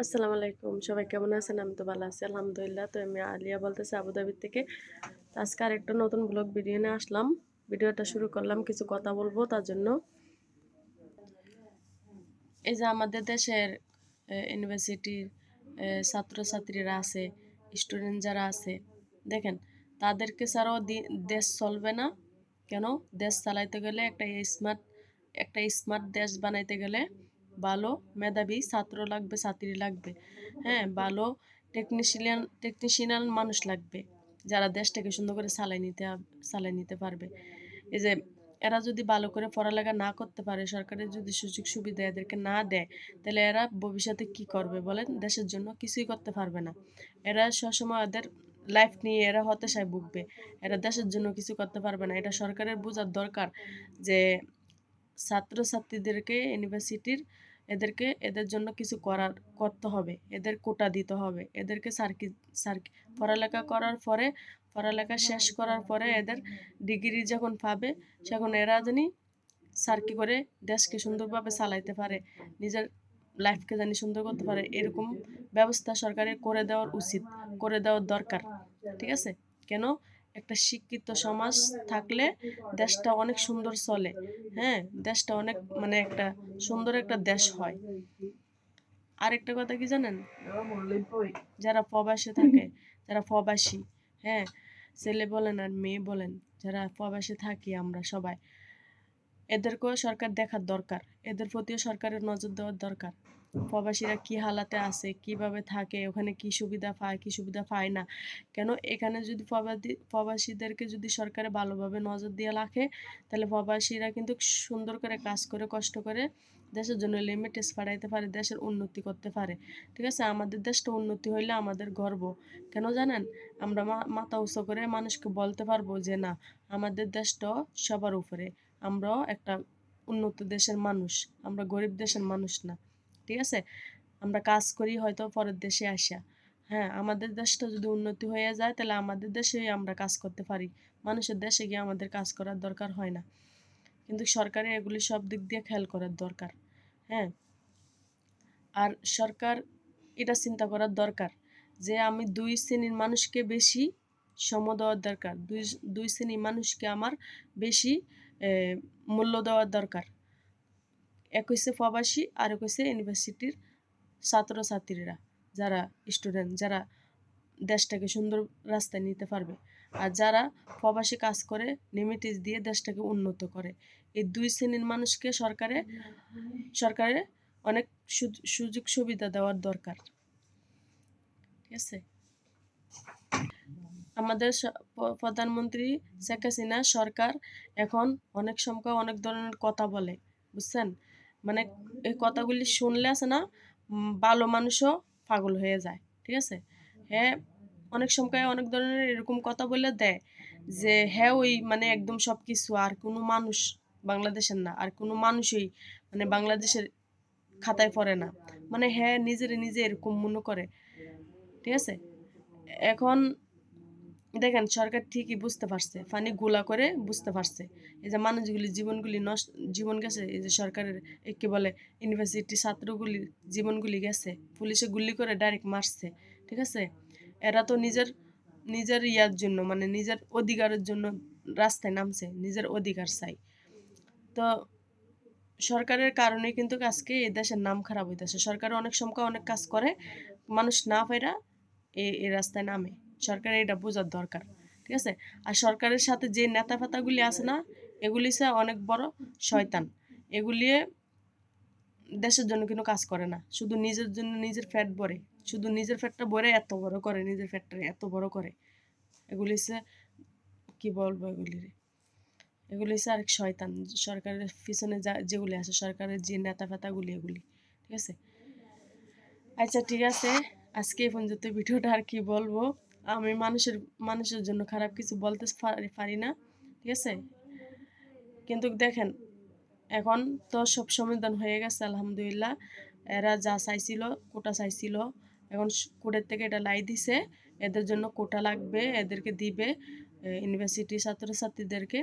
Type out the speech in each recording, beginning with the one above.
আসসালামু আলাইকুম। সবাই কেমন আছেন? আমি তো ভালো আছি, আলহামদুলিল্লাহ। তো আমি আলিয়া বলতেছি আবুধাবি থেকে। তো আজকে আরেকটা নতুন ব্লগ ভিডিও নিয়ে আসলাম। ভিডিওটা শুরু করলাম, কিছু কথা বলব তার জন্য। এই যে আমাদের দেশের ইউনিভার্সিটির ছাত্রছাত্রীরা আছে স্টুডেন্ট যারা আছে, দেখেন, তাদেরকে ছাড়াও দেশ চলবে না। কেন? দেশ চালাইতে গেলে একটা স্মার্ট একটা স্মার্ট দেশ বানাইতে গেলে ভালো মেধাবী ছাত্র লাগবে, ছাত্রী লাগবে। হ্যাঁ ভালো টেকনিশিয়ান টেকনিশিয়ান মানুষ লাগবে যারা দেশটাকে সুন্দর করে চালাই নিতে চালাই নিতে পারবে। এই যে এরা যদি ভালো করে পড়ালেখা না করতে পারে সরকারের যদি সুযোগ সুবিধা এদেরকে না দেয়, তাহলে এরা ভবিষ্যতে কি করবে বলেন? দেশের জন্য কিছুই করতে পারবে না। এরা সবসময় এদের লাইফ নিয়ে এরা হতাশায় ভুগবে। এরা দেশের জন্য কিছু করতে পারবে না। এটা সরকারের বোঝার দরকার যে ছাত্রছাত্রীদেরকে ইউনিভার্সিটির এদেরকে এদের জন্য কিছু করার, করতে হবে। এদের কোটা দিতে হবে। এদেরকে সার্কি সার্কি, পড়ালেখা করার পরে, পড়ালেখা শেষ করার পরে এদের ডিগ্রি যখন পাবে তখন এরা জানি সার্কি করে দেশকে সুন্দরভাবে চালাইতে পারে, নিজের লাইফকে জানি সুন্দর করতে পারে। এরকম ব্যবস্থা সরকারের করে দেওয়ার উচিত, করে দেওয়ার দরকার। ঠিক আছে? কেন? একটা শিক্ষিত সমাজ থাকলে দেশটা অনেক সুন্দর চলে। হ্যাঁ দেশটা অনেক মানে একটা সুন্দর একটা দেশ হয়। আরেকটা কথা কি জানেন? যারা প্রবাসে থাকে, যারা প্রবাসী হ্যাঁ ছেলে বলেন আর মেয়ে বলেন, যারা প্রবাসে থাকি আমরা সবাই, এদেরকেও সরকার দেখার দরকার। এদের প্রতিও সরকারের নজর দেওয়ার দরকার। প্রবাসীরা কি হালাতে আছে, কীভাবে থাকে, ওখানে কি সুবিধা পায়, কি সুবিধা পায় না? কেন এখানে যদি প্রবাসী প্রবাসীদেরকে যদি সরকারে ভালোভাবে নজর দিয়ে রাখে, তাহলে প্রবাসীরা কিন্তু সুন্দর করে কাজ করে, কষ্ট করে দেশের জন্য লিমিটেস বাড়াইতে পারে, দেশের উন্নতি করতে পারে। ঠিক আছে? আমাদের দেশটা উন্নতি হইলে আমাদের গর্ব। কেন জানেন? আমরা মাথা উঁচু করে মানুষকে বলতে পারব যে, না, আমাদের দেশটা সবার উপরে। আমরাও একটা উন্নত দেশের মানুষ। আমরা গরিব দেশের মানুষ না। ঠিক আছে? আমরা কাজ করি হয়তো পরের দেশে আসা হ্যাঁ আমাদের দেশটা যদি উন্নতি হয়ে যায়, তাহলে আমাদের দেশেই আমরা কাজ করতে পারি। মানুষের দেশে গিয়ে আমাদের কাজ করার দরকার হয় না। কিন্তু সরকারের এগুলি সব দিক দিয়ে খেয়াল করার দরকার। হ্যাঁ? আর সরকার এটা চিন্তা করার দরকার যে, আমি দুই শ্রেণির মানুষকে বেশি সম দেওয়ার দরকার। দুই দুই শ্রেণির মানুষকে আমার বেশি মূল্য দেওয়ার দরকার। এক হচ্ছে প্রবাসী আর এক হচ্ছে ইউনিভার্সিটির ছাত্রছাত্রীরা, যারা স্টুডেন্ট যারা দেশটাকে সুন্দর রাস্তায় নিতে পারবে। আর যারা প্রবাসী কাজ করে নিমিটিস দিয়ে দেশটাকে উন্নত করে। এই দুই শ্রেণির মানুষকে সরকারে সরকারে অনেক সুযোগ সুবিধা দেওয়ার দরকার। ঠিক আছে? আমাদের প্রধানমন্ত্রী শেখ হাসিনা সরকার এখন অনেক সময় অনেক ধরনের কথা বলে, বুঝছেন? মানে এই কথাগুলি শুনলে আছে না ভালো মানুষও পাগল হয়ে যায়, ঠিক আছে? হ্যাঁ অনেক সময় অনেক ধরনের এরকম কথা বলে দেয় যে হ্যাঁ ওই মানে একদম সব কিছু আর কোনো মানুষ বাংলাদেশের না, আর কোনো মানুষই মানে বাংলাদেশের খাতায় পড়ে না। মানে হ্যাঁ নিজের নিজে এরকম মনে করে, ঠিক আছে? এখন দেখেন সরকার ঠিকই বুঝতে পারছে, ফানি গুলা করে বুঝতে পারছে। এই যে মানুষগুলি জীবনগুলি নষ্ট জীবন গেছে, এই যে সরকারের কি বলে ইউনিভার্সিটি ছাত্রগুলি জীবনগুলি গেছে, পুলিশে গুলি করে ডাইরেক্ট মারছে, ঠিক আছে? এরা তো নিজের নিজের ইয়ার জন্য মানে নিজের অধিকারের জন্য রাস্তায় নামছে, নিজের অধিকার চাই। তো সরকারের কারণে কিন্তু আজকে এই দেশের নাম খারাপ হইতেছে। সরকার অনেক সময় অনেক কাজ করে, মানুষ না এই এই রাস্তায় নামে। সরকারের এটা বোঝার দরকার, ঠিক আছে? আর সরকারের সাথে যে নেতা ফেতাগুলি আছে না, এগুলি সে অনেক বড় শয়তান। এগুলি দেশের জন্য কোনো কাজ করে না। শুধু নিজের জন্য নিজের ফ্যাট ভরে, শুধু নিজের ফ্যাটটা ভরে এত বড় করে, নিজের ফ্যাটটা এত বড় করে। এগুলি সে, কি বলব এগুলি? এগুলি হচ্ছে আরেক শয়তান। সরকারের পিছনে যা, যেগুলি আছে, সরকারের যে নেতা ফেতাগুলি এগুলি, ঠিক আছে? আচ্ছা ঠিক আছে। আজকে এই পর্যন্ত ভিডিওটা আর কি বলব? আমি মানুষের মানুষের জন্য খারাপ কিছু বলতে পারি না, ঠিক আছে? কিন্তু দেখেন, এখন তো সব সমাধান হয়ে গেছে, আলহামদুলিল্লাহ। এরা যা চাইছিল, কোটা চাইছিল। এখন কোর্টের থেকে এটা লাই দিছে। এদের জন্য কোটা লাগবে, এদেরকে দিবে ইউনিভার্সিটি ছাত্রছাত্রীদেরকে।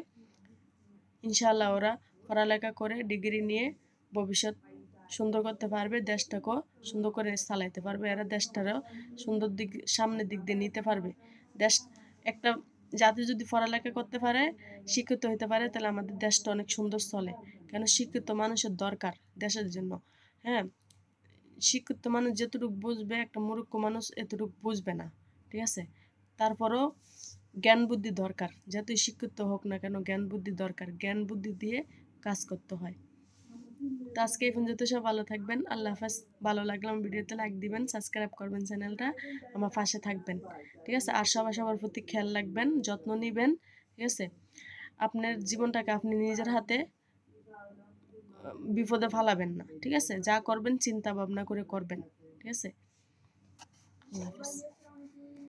ইনশাল্লাহ ওরা পড়ালেখা করে, ডিগ্রি নিয়ে ভবিষ্যৎ সুন্দর করতে পারবে, দেশটাকেও সুন্দর করে চালাইতে পারবে। এরা দেশটারও সুন্দর দিক, সামনের দিক দিয়ে নিতে পারবে। দেশ, একটা জাতি যদি পড়ালেখা করতে পারে, শিক্ষিত হতে পারে, তাহলে আমাদের দেশটা অনেক সুন্দর চলে। কেন? শিক্ষিত মানুষের দরকার দেশের জন্য। হ্যাঁ? শিক্ষিত মানুষ যেতটুকু বুঝবে, একটা মূর্খ মানুষ এতটুকু বুঝবে না। ঠিক আছে? তারপরও জ্ঞান বুদ্ধি দরকার। যতই শিক্ষিত হোক না কেন, জ্ঞান বুদ্ধি দরকার। জ্ঞান বুদ্ধি দিয়ে কাজ করতে হয়। তো আজকে এই পর্যন্ত সব ভালো থাকবেন। আল্লাহ হাফেজ। ভালো লাগলে আমার ভিডিওতে লাইক দিবেন সাবস্ক্রাইব করবেন চ্যানেলটা। আমার পাশে থাকবেন। ঠিক আছে? আর সবাই সবার প্রতি খেয়াল রাখবেন, যত্ন নেবেন। ঠিক আছে? আপনার জীবনটাকে আপনি নিজের হাতে, বিপদে ফালাবেন না। ঠিক আছে? যা করবেন, চিন্তা ভাবনা করে করবেন। ঠিক আছে? আল্লাহ